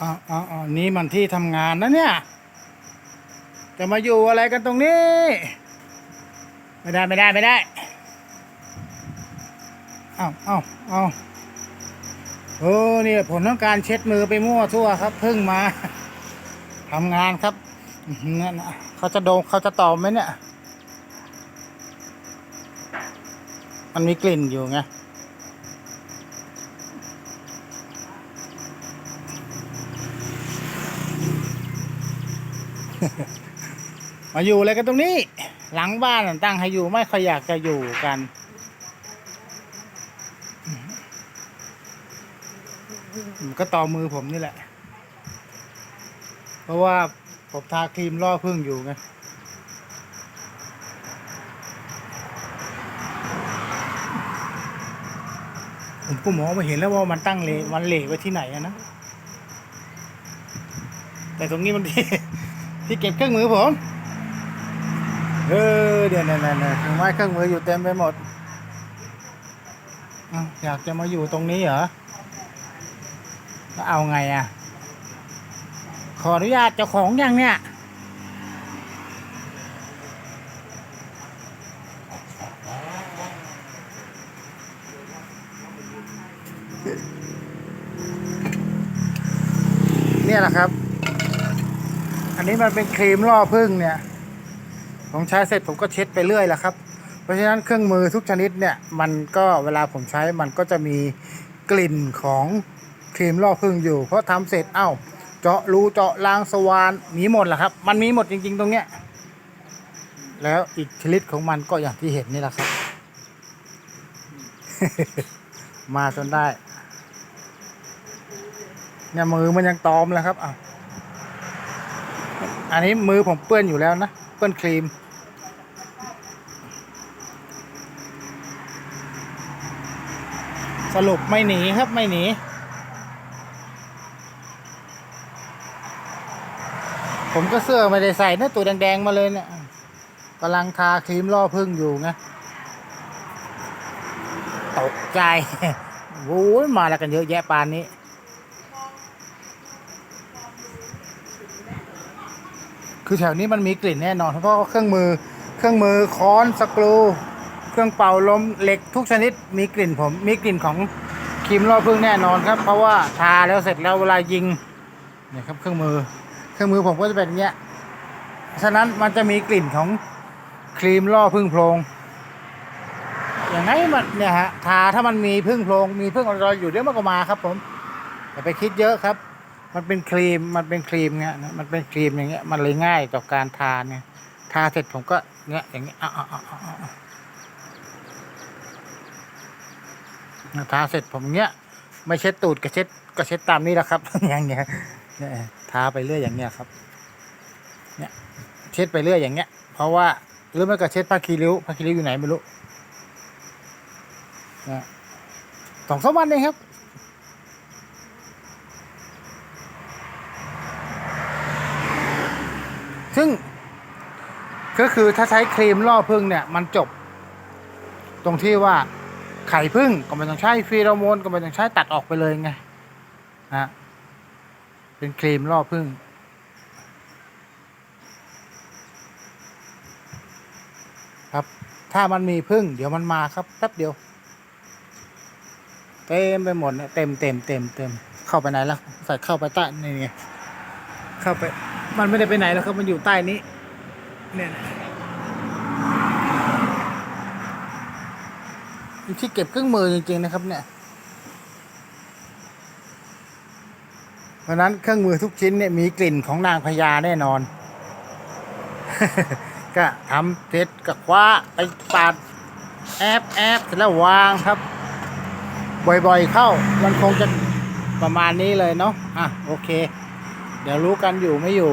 อ๋ออ๋อนี่มันที่ทำงานนะเนี่ย จะมาอยู่อะไรกันตรงนี้ ไม่ได้ไม่ได้ไม่ได้เอาเอาเอาโอ้นี่ผลของการเช็ดมือไปมั่วทั่วครับเพิ่งมาทำงานครับนั่นะเขาจะโดนเขาจะตอบไหมเนี่ย มันมีกลิ่นอยู่ไง มาอยู่อะไรกันตรงนี้ หลังบ้านตั้งให้อยู่ไม่ค่อยอยากจะอยู่กัน ก็ต่อมือผมนี่แหละ เพราะว่าผมทาครีมล่อพึ่งอยู่ไงผมก็มองไม่เห็นแล้วว่ามันตั้งเลมันเหลไว้ที่ไหนอะนะ แต่ตรงนี้มัน ที่เก็บเครื่องมือผมเออเดี๋ยวนั่นนั่นนั่นเครื่องไม้เครื่องมืออยู่เต็มไปหมดอ้าวอยากจะมาอยู่ตรงนี้เหรอแล้วเอาไงอะ ขออนุญาตเจ้าของยังเนี่ยเนี่ยแหละครับ อันนี้มันเป็นครีมล่อพึ่งเนี่ย ผมใช้เสร็จผมก็เช็ดไปเรื่อยแหละครับ เพราะฉะนั้นเครื่องมือทุกชนิดเนี่ยมันก็เวลาผมใช้มันก็จะมีกลิ่นของครีมล่อพึ่งอยู่ เพราะทำเสร็จเอ้า เจาะรูเจาะรางสวานมีหมดแหละครับ มันมีหมดจริง ๆ ตรงเนี้ยแล้วอีกชนิดของมันก็อย่างที่เห็นนี่แหละครับ มาจนได้เนี่ยมือมันยังตอมเลยครับอ้าว อันนี้มือผมเปื้อนอยู่แล้วนะ เปื้อนครีม สรุปไม่หนีครับไม่หนีผมก็เสื้อไม่ได้ใส่นะตัวแดง ๆ มาเลยเนี่ยกำลังทาครีมล่อพึ่งอยู่ไงตกใจโอ้ยมาแล้วกันเยอะแยะปานนี้ คือแถวนี้มันมีกลิ่นแน่นอน เพราะว่าเครื่องมือ เครื่องมือค้อนสกรู เครื่องเป่าลมเหล็กทุกชนิด มีกลิ่นผม มีกลิ่นของครีมล่อพึ่งแน่นอนครับ เพราะว่าทาแล้วเสร็จแล้วเวลายิงเนี่ยครับเครื่องมือ เครื่องมือผมก็จะเป็นอย่างเงี้ย ฉะนั้นมันจะมีกลิ่นของครีมล่อพึ่งโพรงอย่างไงมันเนี่ยฮะทาถ้ามันมีพึ่งโพรงมีพึ่งรอยอยู่เดี๋ยวมันก็มาครับผมอย่าไปคิดเยอะครับ มันเป็นครีมมันเป็นครีมเงี้ยมันเป็นครีมอย่างเงี้ยมันเลยง่ายต่อการทาเนี่ยทาเสร็จผมก็เงี้ยอย่างเงี้ยอะอะอะอะอะทาเสร็จผมเงี้ยไม่เช็ดตูดก็เช็ดก็เช็ดตามนี้แหละครับอย่างเงี้ยนี่ยทาไปเรื่อยอย่างเงี้ยครับ เนี่ยเช็ดไปเรื่อยอย่างเงี้ย เพราะว่าหรือไม่ก็เช็ดผ้าคีริ้วผ้าคีริ้วอยู่ไหนไม่รู้นะสองสามวันเองครับ ซึ่งก็คือถ้าใช้ครีมล่อพึ่งเนี่ย มันจบ ตรงที่ว่าไข่พึ่งก็ไม่ต้องใช้ฟีโรโมนก็ไม่ต้องใช้ตัดออกไปเลยไงนะเป็นครีมล่อพึ่งครับ ถ้ามันมีพึ่ง เดี๋ยวมันมาครับแป๊บเดียว เต็มไปหมดเนี่ยเต็มเต็มเต็มเต็มเข้าไปไหนล้วใส่เข้าไปใต้นี่ไงเข้าไป มันไม่ได้ไปไหนแล้วครับ มันอยู่ใต้นี้ เนี่ยนะมีที่เก็บเครื่องมือจริงๆนะครับ เนี่ยเพราะฉะนั้นเครื่องมือทุกชิ้นเนี่ยมีกลิ่นของนางพญาแน่นอน ก็ทำเสร็จก็คว้าไปปาดแอบแอบเสร็จแล้ววางครับ บ่อยๆเข้า มันคงจะประมาณนี้เลยเนาะอะโอเค เดี๋ยวรู้กันอยู่ไม่อยู่